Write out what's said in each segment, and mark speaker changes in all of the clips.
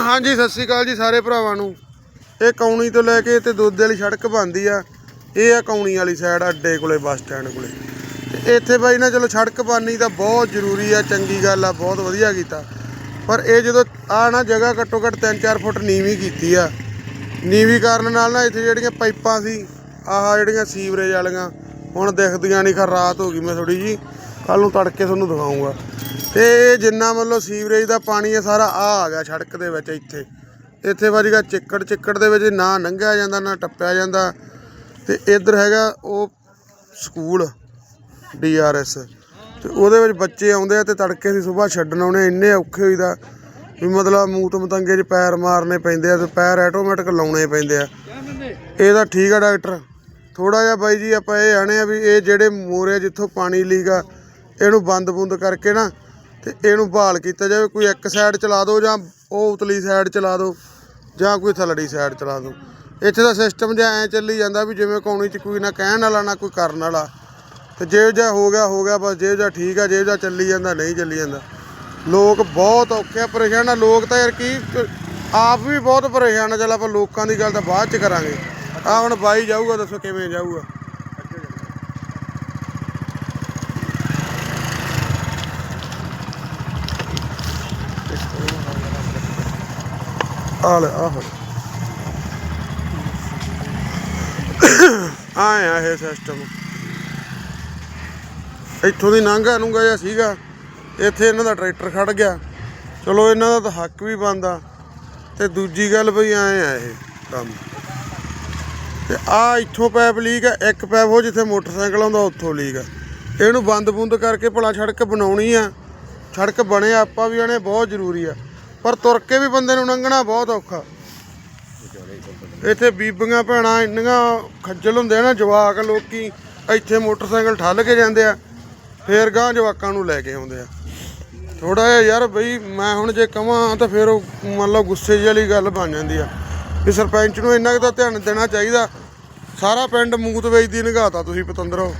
Speaker 1: ਹਾਂਜੀ, ਸਤਿ ਸ੍ਰੀ ਅਕਾਲ ਜੀ ਸਾਰੇ ਭਰਾਵਾਂ ਨੂੰ। ਇਹ ਕੌਣੀ ਤੋਂ ਲੈ ਕੇ ਤੇ ਦੁੱਧ ਵਾਲੀ ਸੜਕ ਬਣਦੀ ਆ। ਇਹ ਆ ਕੌਣੀ ਵਾਲੀ ਸਾਈਡ ਅੱਡੇ ਕੋਲੇ, ਬੱਸ ਸਟੈਂਡ ਕੋਲੇ। ਤੇ ਇੱਥੇ ਬਾਈ ਨਾ ਚਲੋ ਸੜਕ ਬਣਨੀ ਤਾਂ ਬਹੁਤ ਜ਼ਰੂਰੀ ਆ, ਚੰਗੀ ਗੱਲ ਆ, ਬਹੁਤ ਵਧੀਆ ਕੀਤਾ। ਪਰ ਇਹ ਜਦੋਂ ਆ ਨਾ ਜਗ੍ਹਾ ਘੱਟੋ ਘੱਟ 3-4 ਫੁੱਟ ਨੀਵੀਂ ਕੀਤੀ ਆ। ਨੀਵੀਂ ਕਰਨ ਨਾਲ ਨਾ ਇੱਥੇ ਜਿਹੜੀਆਂ ਪਾਈਪਾਂ ਸੀ, ਆਹ ਜਿਹੜੀਆਂ ਸੀਵਰੇਜ ਵਾਲੀਆਂ, ਹੁਣ ਦਿਖਦੀਆਂ ਨਹੀਂ ਖਰ ਰਾਤ ਹੋ ਗਈ ਮੈਂ ਥੋੜੀ ਜੀ ਕੱਲ ਨੂੰ ਤੜਕੇ ਤੁਹਾਨੂੰ ਦਿਖਾਉਂਗਾ। ਤੇ ਇਹ ਜਿੰਨਾ ਮਤਲਬ ਸੀਵਰੇਜ ਦਾ ਪਾਣੀ ਹੈ, ਸਾਰਾ ਆ ਆ ਗਿਆ ਸੜਕ ਦੇ ਵਿੱਚ ਇੱਥੇ। ਇੱਥੇ ਵੱਜਗਾ ਚਿੱਕੜ ਚਿੱਕੜ ਦੇ ਵਿੱਚ ਨਾ ਲੰਘਿਆ ਜਾਂਦਾ, ਨਾ ਟੱਪਿਆ ਜਾਂਦਾ। ਤੇ ਇੱਧਰ ਹੈਗਾ ਉਹ ਸਕੂਲ ਡੀਆਰਐਸ ਤੇ ਉਹਦੇ ਵਿੱਚ ਬੱਚੇ ਆਉਂਦੇ ਆ ਤੇ ਤੜਕੇ ਦੀ ਸਵੇਰ ਛੱਡਣ ਆਉਣੇ ਇੰਨੇ ਔਖੇ ਹੋਈਦਾ ਵੀ ਮਤਲਬ ਮੂਤ ਮਤੰਗੇ 'ਚ ਪੈਰ ਮਾਰਨੇ ਪੈਂਦੇ ਆ ਤੇ ਪੈਰ ਆਟੋਮੈਟਿਕ ਲਾਉਣੇ ਪੈਂਦੇ ਆ। ਇਹਦਾ ਠੀਕ ਆ ਡਾਕਟਰ। ਥੋੜਾ ਜਿਹਾ ਬਾਈ ਜੀ ਆਪਾਂ ਇਹ ਆਣੇ ਆ ਵੀ ਇਹ ਜਿਹੜੇ ਮੋਰੇ ਜਿੱਥੋਂ ਪਾਣੀ ਲੀਕ ਆ ਇਹਨੂੰ ਬੰਦ ਬੁੰਦ ਕਰਕੇ ਨਾ ਤੇ ਇਹਨੂੰ ਬਹਾਲ ਕੀਤਾ ਜਾਵੇ, ਕੋਈ ਇੱਕ ਸਾਈਡ ਚਲਾ ਦਿਓ ਜਾਂ ਉਹ ਉਤਲੀ ਸਾਈਡ ਚਲਾ ਦਿਓ ਜਾਂ ਕੋਈ ਥੱਲੜੀ ਸਾਈਡ ਚਲਾ ਦਿਓ ਇੱਥੇ ਦਾ ਸਿਸਟਮ ਜਿਹਾ ਐ ਚੱਲੀ ਜਾਂਦਾ ਵੀ ਜਿਵੇਂ ਕੌਣੀ ਚ ਕੋਈ ਨਾ ਕਹਿਣ ਵਾਲਾ ਨਾ ਕੋਈ ਕਰਨ ਵਾਲਾ। ਤੇ ਜੇ ਜਿਹਾ ਹੋ ਗਿਆ ਹੋ ਗਿਆ, ਬਸ ਜੇ ਜਿਹਾ ਠੀਕ ਆ, ਜੇ ਜਿਹਾ ਚੱਲੀ ਜਾਂਦਾ, ਨਹੀਂ ਚੱਲੀ ਜਾਂਦਾ। ਲੋਕ ਬਹੁਤ ਔਖੇ ਪਰੇਸ਼ਾਨ ਆ। ਲੋਕ ਤਾਂ ਯਾਰ ਕੀ ਆਪ ਵੀ ਬਹੁਤ ਪਰੇਸ਼ਾਨ ਆ। ਚੱਲ ਆਪਾਂ ਲੋਕਾਂ ਦੀ ਗੱਲ ਤਾਂ ਬਾਅਦ ਚ ਕਰਾਂਗੇ। ਆ ਹੁਣ ਬਾਈ ਜਾਊਗਾ, ਦੱਸੋ ਕਿਵੇਂ ਜਾਊਗਾ? ਆ ਲੈ, ਆਹੋ ਆਏ ਆ ਇਹ ਸਿਸਟਮ ਇੱਥੋਂ ਦੀ ਨਾਂਗਾ ਨੂੰਗਾ ਜਿਹਾ ਸੀਗਾ। ਇੱਥੇ ਇਹਨਾਂ ਦਾ ਟਰੈਕਟਰ ਖੜ ਗਿਆ। ਚਲੋ ਇਹਨਾਂ ਦਾ ਤਾਂ ਹੱਕ ਵੀ ਬਣਦਾ। ਤੇ ਦੂਜੀ ਗੱਲ ਬਈ ਆਏ ਆ ਇਹ ਕੰਮ। ਤੇ ਆ ਇੱਥੋਂ ਪੈਪ ਲੀਕ ਆ, ਇੱਕ ਪੈਪ ਉਹ ਜਿੱਥੇ ਮੋਟਰਸਾਈਕਲ ਆਉਂਦਾ ਉੱਥੋਂ ਲੀਕ ਆ। ਇਹਨੂੰ ਬੰਦ ਬੁੰਦ ਕਰਕੇ ਭਲਾ ਸੜਕ ਬਣਾਉਣੀ ਆ। ਸੜਕ ਬਣੇ ਆਪਾਂ ਵੀ ਆਣੇ ਬਹੁਤ ਜ਼ਰੂਰੀ ਆ। ਪਰ ਤੁਰ ਕੇ ਵੀ ਬੰਦੇ ਨੂੰ ਲੰਘਣਾ ਬਹੁਤ ਔਖਾ। ਇੱਥੇ ਬੀਬੀਆਂ ਭੈਣਾਂ ਇੰਨੀਆਂ ਖੱਜਲ ਹੁੰਦੇ ਆ ਨਾ, ਜਵਾਕ ਲੋਕੀ ਇੱਥੇ ਮੋਟਰਸਾਈਕਲ ਠੱਲ ਕੇ ਜਾਂਦੇ ਆ, ਫੇਰ ਗਾਂ ਜਵਾਕਾਂ ਨੂੰ ਲੈ ਕੇ ਆਉਂਦੇ ਆ। ਥੋੜਾ ਜਿਹਾ ਯਾਰ ਬਈ ਮੈਂ ਹੁਣ ਜੇ ਕਵਾਂ ਤਾਂ ਫਿਰ ਉਹ ਮੰਨ ਲਓ ਗੁੱਸੇ ਜਿਹੀ ਵਾਲੀ ਗੱਲ ਬਣ ਜਾਂਦੀ ਆ। ਵੀ ਸਰਪੰਚ ਨੂੰ ਇੰਨਾ ਕੁ ਤਾਂ ਧਿਆਨ ਦੇਣਾ ਚਾਹੀਦਾ। ਸਾਰਾ ਪਿੰਡ ਮੂਤ ਵੇਚਦੀ ਨਿਗਾਹਤਾ ਤੁਸੀਂ ਪਤੰਦਰੋ।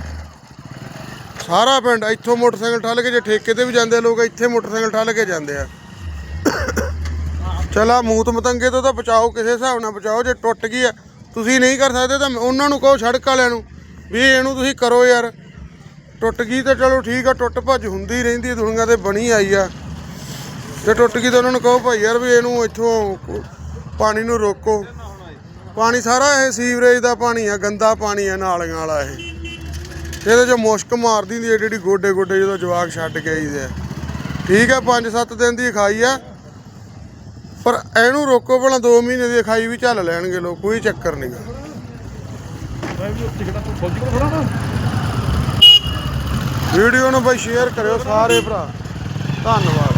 Speaker 1: ਸਾਰਾ ਪਿੰਡ ਇੱਥੋਂ ਮੋਟਰਸਾਈਕਲ ਠੱਲ ਕੇ ਜੇ ਠੇਕੇ ਤੇ ਵੀ ਜਾਂਦੇ ਆ, ਲੋਕ ਇੱਥੇ ਮੋਟਰਸਾਈਕਲ ਠੱਲ ਕੇ ਜਾਂਦੇ ਆ। ਚਲਾ ਮੂਤ ਮਤੰਗੇ ਤੋਂ ਤਾਂ ਬਚਾਓ ਕਿਸੇ ਹਿਸਾਬ ਨਾਲ ਬਚਾਓ ਜੇ ਟੁੱਟ ਗਈ ਆ ਤੁਸੀਂ ਨਹੀਂ ਕਰ ਸਕਦੇ ਤਾਂ ਉਹਨਾਂ ਨੂੰ ਕਹੋ ਸੜਕ ਵਾਲਿਆਂ ਨੂੰ ਵੀ ਇਹਨੂੰ ਤੁਸੀਂ ਕਰੋ ਯਾਰ। ਟੁੱਟ ਗਈ ਤਾਂ ਚਲੋ ਠੀਕ ਆ ਟੁੱਟ ਭੱਜ ਹੁੰਦੀ ਰਹਿੰਦੀ ਹੈ, ਦੁਨੀਆ ਤੇ ਬਣੀ ਆਈ ਆ। ਜੇ ਟੁੱਟ ਗਈ ਤਾਂ ਉਹਨਾਂ ਨੂੰ ਕਹੋ ਭਾਈ ਯਾਰ ਵੀ ਇਹਨੂੰ ਇੱਥੋਂ ਪਾਣੀ ਨੂੰ ਰੋਕੋ। ਪਾਣੀ ਸਾਰਾ ਇਹ ਸੀਵਰੇਜ ਦਾ ਪਾਣੀ ਆ ਗੰਦਾ ਪਾਣੀ ਆ ਨਾਲੀਆਂ ਵਾਲਾ ਇਹ। ਇਹਦੇ ਚ ਮੁਸ਼ਕ ਮਾਰਦੀ ਹੁੰਦੀ ਏਡੀ ਏਡੀ ਗੋਡੇ ਗੋਡੇ ਜਦੋਂ ਜਵਾਕ ਛੱਡ ਕੇ ਆਈਦੇ ਆ। ਠੀਕ ਆ 5-7 ਦਿਨ ਦੀ ਖਾਈ ਆ। ਪਰ ਇਹਨੂੰ ਰੋਕੋ ਭਲਾ 2 ਮਹੀਨੇ ਦੀ ਖਾਈ ਵੀ ਚੱਲ ਲੈਣਗੇ ਲੋਕ ਕੋਈ ਚੱਕਰ ਨਹੀਂਗਾ ਵੀਡੀਓ ਨੂੰ ਬਾਈ ਸ਼ੇਅਰ ਕਰਿਓ ਸਾਰੇ ਭਰਾ। ਧੰਨਵਾਦ।